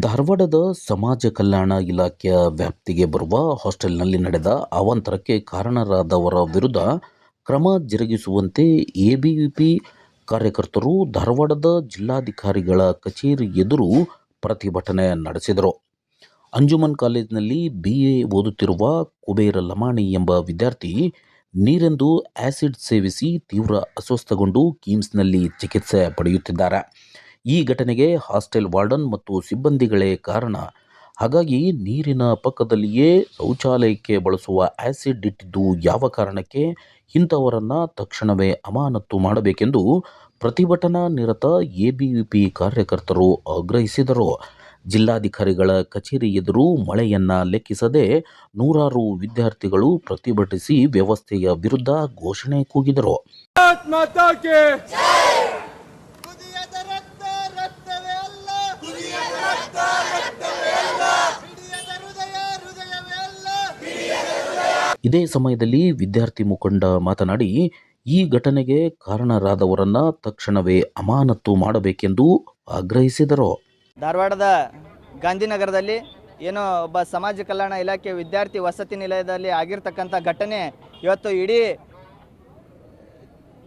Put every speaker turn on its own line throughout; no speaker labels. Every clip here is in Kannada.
ಧಾರವಾಡದ ಸಮಾಜ ಕಲ್ಯಾಣ ಇಲಾಖೆಯ ವ್ಯಾಪ್ತಿಗೆ ಬರುವ ಹಾಸ್ಟೆಲ್ನಲ್ಲಿ ನಡೆದ ಅವಾಂತರಕ್ಕೆ ಕಾರಣರಾದವರ ವಿರುದ್ಧ ಕ್ರಮ ಜರುಗಿಸುವಂತೆ ಎಬಿವಿಪಿ ಕಾರ್ಯಕರ್ತರು ಧಾರವಾಡದ ಜಿಲ್ಲಾಧಿಕಾರಿಗಳ ಕಚೇರಿ ಎದುರು ಪ್ರತಿಭಟನೆ ನಡೆಸಿದರು. ಅಂಜುಮನ್ ಕಾಲೇಜಿನಲ್ಲಿ ಬಿ ಎ ಓದುತ್ತಿರುವ ಕುಬೇರ ಲಮಾಣಿ ಎಂಬ ವಿದ್ಯಾರ್ಥಿ ನೀರೆಂದು ಆಸಿಡ್ ಸೇವಿಸಿ ತೀವ್ರ ಅಸ್ವಸ್ಥಗೊಂಡು ಕಿಮ್ಸ್ನಲ್ಲಿ ಚಿಕಿತ್ಸೆ ಪಡೆಯುತ್ತಿದ್ದಾರೆ. ಈ ಘಟನೆಗೆ ಹಾಸ್ಟೆಲ್ ವಾರ್ಡನ್ ಮತ್ತು ಸಿಬ್ಬಂದಿಗಳೇ ಕಾರಣ. ಹಾಗಾಗಿ ನೀರಿನ ಪಕ್ಕದಲ್ಲಿಯೇ ಶೌಚಾಲಯಕ್ಕೆ ಬಳಸುವ ಆ್ಯಸಿಡ್ ಇಟ್ಟಿದ್ದು ಯಾವ ಕಾರಣಕ್ಕೆ? ಇಂಥವರನ್ನು ತಕ್ಷಣವೇ ಅಮಾನತ್ತು ಮಾಡಬೇಕೆಂದು ಪ್ರತಿಭಟನಾ ನಿರತ ಎಬಿವಿಪಿ ಕಾರ್ಯಕರ್ತರು ಆಗ್ರಹಿಸಿದರು. ಜಿಲ್ಲಾಧಿಕಾರಿಗಳ ಕಚೇರಿ ಎದುರು ಮಳೆಯನ್ನ ಲೆಕ್ಕಿಸದೆ ನೂರಾರು ವಿದ್ಯಾರ್ಥಿಗಳು ಪ್ರತಿಭಟಿಸಿ ವ್ಯವಸ್ಥೆಯ ವಿರುದ್ಧ ಘೋಷಣೆ ಕೂಗಿದರು. ಇದೇ ಸಮಯದಲ್ಲಿ ವಿದ್ಯಾರ್ಥಿ ಮುಖಂಡ ಮಾತನಾಡಿ, ಈ ಘಟನೆಗೆ ಕಾರಣರಾದವರನ್ನ ತಕ್ಷಣವೇ ಅಮಾನತ್ತು ಮಾಡಬೇಕೆಂದು ಆಗ್ರಹಿಸಿದರು.
ಧಾರವಾಡದ ಗಾಂಧಿನಗರದಲ್ಲಿ ಏನೋ ಒಬ್ಬ ಸಮಾಜ ಕಲ್ಯಾಣ ಇಲಾಖೆ ವಿದ್ಯಾರ್ಥಿ ವಸತಿ ನಿಲಯದಲ್ಲಿ ಆಗಿರ್ತಕ್ಕಂಥ ಘಟನೆ. ಇವತ್ತು ಇಡೀ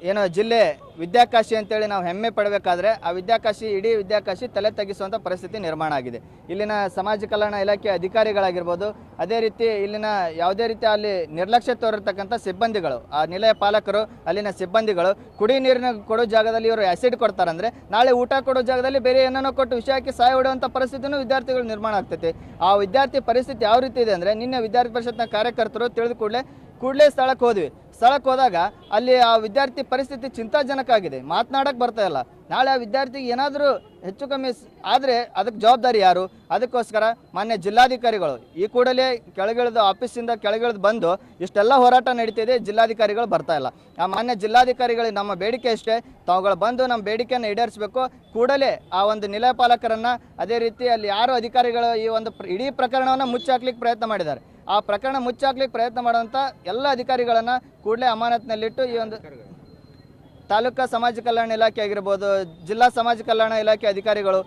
ಏನೋ ಜಿಲ್ಲೆ ವಿದ್ಯಾಕಾಶಿ ಅಂತೇಳಿ ನಾವು ಹೆಮ್ಮೆ ಪಡಬೇಕಾದ್ರೆ ಆ ವಿದ್ಯಾಕಾಶಿ, ಇಡೀ ವಿದ್ಯಾಕಾಶಿ ತಲೆ ತಗ್ಗಿಸುವಂಥ ಪರಿಸ್ಥಿತಿ ನಿರ್ಮಾಣ ಆಗಿದೆ. ಇಲ್ಲಿನ ಸಮಾಜ ಕಲ್ಯಾಣ ಇಲಾಖೆ ಅಧಿಕಾರಿಗಳಾಗಿರ್ಬೋದು, ಅದೇ ರೀತಿ ಇಲ್ಲಿನ ಯಾವುದೇ ರೀತಿ ಅಲ್ಲಿ ನಿರ್ಲಕ್ಷ್ಯ ತೋರಿರ್ತಕ್ಕಂಥ ಸಿಬ್ಬಂದಿಗಳು, ಆ ನಿಲಯ ಪಾಲಕರು, ಅಲ್ಲಿನ ಸಿಬ್ಬಂದಿಗಳು ಕುಡಿ ನೀರಿನ ಕೊಡೋ ಜಾಗದಲ್ಲಿ ಇವರು ಆ್ಯಸಿಡ್ ಕೊಡ್ತಾರಂದ್ರೆ ನಾಳೆ ಊಟ ಕೊಡೋ ಜಾಗದಲ್ಲಿ ಬೇರೆ ಏನನ್ನೋ ಕೊಟ್ಟು ವಿಷಯ ಹಾಕಿ ಸಹಾಯ ಹೊಡೆಯುವಂಥ ಪರಿಸ್ಥಿತಿನೂ ವಿದ್ಯಾರ್ಥಿಗಳು ನಿರ್ಮಾಣ ಆಗ್ತೈತಿ. ಆ ವಿದ್ಯಾರ್ಥಿ ಪರಿಸ್ಥಿತಿ ಯಾವ ರೀತಿ ಇದೆ ಅಂದರೆ ನಿನ್ನೆ ವಿದ್ಯಾರ್ಥಿ ಪರಿಷತ್ನ ಕಾರ್ಯಕರ್ತರು ತಿಳಿದು ಕೂಡಲೇ ಕೂಡಲೇ ಸ್ಥಳಕ್ಕೆ ಹೋದ್ವಿ. ಸ್ಥಳಕ್ಕೆ ಹೋದಾಗ ಅಲ್ಲಿ ಆ ವಿದ್ಯಾರ್ಥಿ ಪರಿಸ್ಥಿತಿ ಚಿಂತಾಜನಕ ಆಗಿದೆ. ಮಾತನಾಡಕ್ಕೆ ಬರ್ತಾ ಇಲ್ಲ. ನಾಳೆ ಆ ವಿದ್ಯಾರ್ಥಿಗೆ ಏನಾದರೂ ಹೆಚ್ಚು ಕಮ್ಮಿ ಆದರೆ ಅದಕ್ಕೆ ಜವಾಬ್ದಾರಿ ಯಾರು? ಅದಕ್ಕೋಸ್ಕರ ಮಾನ್ಯ ಜಿಲ್ಲಾಧಿಕಾರಿಗಳು ಈ ಕೂಡಲೇ ಕೆಳಗಿಳಿದು ಆಫೀಸಿಂದ ಕೆಳಗಿಳಿದು ಬಂದು ಇಷ್ಟೆಲ್ಲ ಹೋರಾಟ ನಡೀತಿದೆ ಜಿಲ್ಲಾಧಿಕಾರಿಗಳು ಬರ್ತಾ ಇಲ್ಲ. ಆ ಮಾನ್ಯ ಜಿಲ್ಲಾಧಿಕಾರಿಗಳಿಗೆ ನಮ್ಮ ಬೇಡಿಕೆ ಅಷ್ಟೇ ತಾವುಗಳು ಬಂದು ನಮ್ಮ ಬೇಡಿಕೆಯನ್ನು ಈಡೇರಿಸಬೇಕು. ಕೂಡಲೇ ಆ ಒಂದು ನಿಲಯ ಪಾಲಕರನ್ನು ಅದೇ ರೀತಿ ಅಲ್ಲಿ ಯಾರು ಅಧಿಕಾರಿಗಳು ಈ ಒಂದು ಇಡೀ ಪ್ರಕರಣವನ್ನು ಮುಚ್ಚಾಕ್ಲಿಕ್ಕೆ ಪ್ರಯತ್ನ ಮಾಡಿದ್ದಾರೆ. ಆ ಪ್ರಕರಣ ಮುಚ್ಚಾಕ್ಲಿಕ್ಕೆ ಪ್ರಯತ್ನ ಮಾಡುವಂಥ ಎಲ್ಲ ಅಧಿಕಾರಿಗಳನ್ನು ಕೂಡಲೇ ಅಮಾನತ್ನಲ್ಲಿಟ್ಟು ಈ ಒಂದು ತಾಲೂಕಾ ಸಮಾಜ ಕಲ್ಯಾಣ ಇಲಾಖೆ ಆಗಿರ್ಬೋದು, ಜಿಲ್ಲಾ ಸಮಾಜ ಕಲ್ಯಾಣ ಇಲಾಖೆ ಅಧಿಕಾರಿಗಳು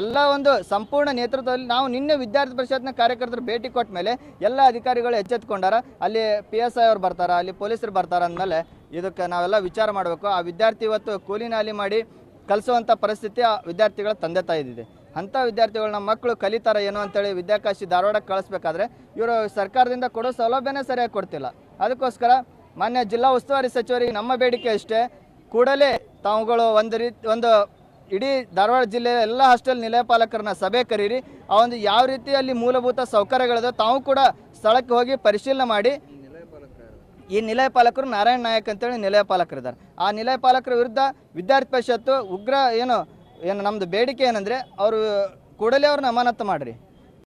ಎಲ್ಲ ಒಂದು ಸಂಪೂರ್ಣ ನೇತೃತ್ವದಲ್ಲಿ ನಾವು ನಿನ್ನೆ ವಿದ್ಯಾರ್ಥಿ ಪರಿಷತ್ನ ಕಾರ್ಯಕರ್ತರು ಭೇಟಿ ಕೊಟ್ಟ ಮೇಲೆ ಎಲ್ಲ ಅಧಿಕಾರಿಗಳು ಎಚ್ಚೆತ್ಕೊಂಡಾರ. ಅಲ್ಲಿ ಪಿ ಎಸ್ ಐ ಅವ್ರು ಬರ್ತಾರ, ಅಲ್ಲಿ ಪೊಲೀಸರು ಬರ್ತಾರ ಅಂದಮೇಲೆ ಇದಕ್ಕೆ ನಾವೆಲ್ಲ ವಿಚಾರ ಮಾಡಬೇಕು. ಆ ವಿದ್ಯಾರ್ಥಿ ಇವತ್ತು ಕೂಲಿ ನಾಲಿ ಮಾಡಿ ಕಲಿಸುವಂಥ ಪರಿಸ್ಥಿತಿ ಆ ವಿದ್ಯಾರ್ಥಿಗಳ ತಂದೆ ತಾಯಿದಿದೆ. ಅಂಥ ವಿದ್ಯಾರ್ಥಿಗಳನ್ನ ಮಕ್ಕಳು ಕಲಿತಾರೆ ಏನೋ ಅಂತೇಳಿ ವಿದ್ಯಾಕಾಶಿ ಧಾರವಾಡಕ್ಕೆ ಕಳಿಸ್ಬೇಕಾದ್ರೆ ಇವರು ಸರ್ಕಾರದಿಂದ ಕೊಡೋ ಸೌಲಭ್ಯನೇ ಸರಿಯಾಗಿ ಕೊಡ್ತಿಲ್ಲ. ಅದಕ್ಕೋಸ್ಕರ ಮಾನ್ಯ ಜಿಲ್ಲಾ ಉಸ್ತುವಾರಿ ಸಚಿವರಿಗೆ ನಮ್ಮ ಬೇಡಿಕೆ ಅಷ್ಟೇ ಕೂಡಲೇ ತಾವುಗಳು ಒಂದು ರೀತಿ, ಒಂದು ಇಡೀ ಧಾರವಾಡ ಜಿಲ್ಲೆಯ ಎಲ್ಲ ಹಾಸ್ಟೆಲ್ ನಿಲಯಪಾಲಕರನ್ನ ಸಭೆ ಕರೀರಿ. ಆ ಒಂದು ಯಾವ ರೀತಿಯಲ್ಲಿ ಮೂಲಭೂತ ಸೌಕರ್ಯಗಳಿದೆ ತಾವು ಕೂಡ ಸ್ಥಳಕ್ಕೆ ಹೋಗಿ ಪರಿಶೀಲನೆ ಮಾಡಿ. ಈ ನಿಲಯ ಪಾಲಕರು ನಾರಾಯಣ ನಾಯಕ್ ಅಂತೇಳಿ ನಿಲಯ ಪಾಲಕರಿದ್ದಾರೆ. ಆ ನಿಲಯ ಪಾಲಕರ ವಿರುದ್ಧ ವಿದ್ಯಾರ್ಥಿ ಪರಿಷತ್ತು ಉಗ್ರ ಏನು ಏನು ನಮ್ಮದು ಬೇಡಿಕೆ ಏನಂದರೆ ಅವರು ಕೂಡಲೇ ಅವ್ರನ್ನ ಅಮಾನತು ಮಾಡಿರಿ.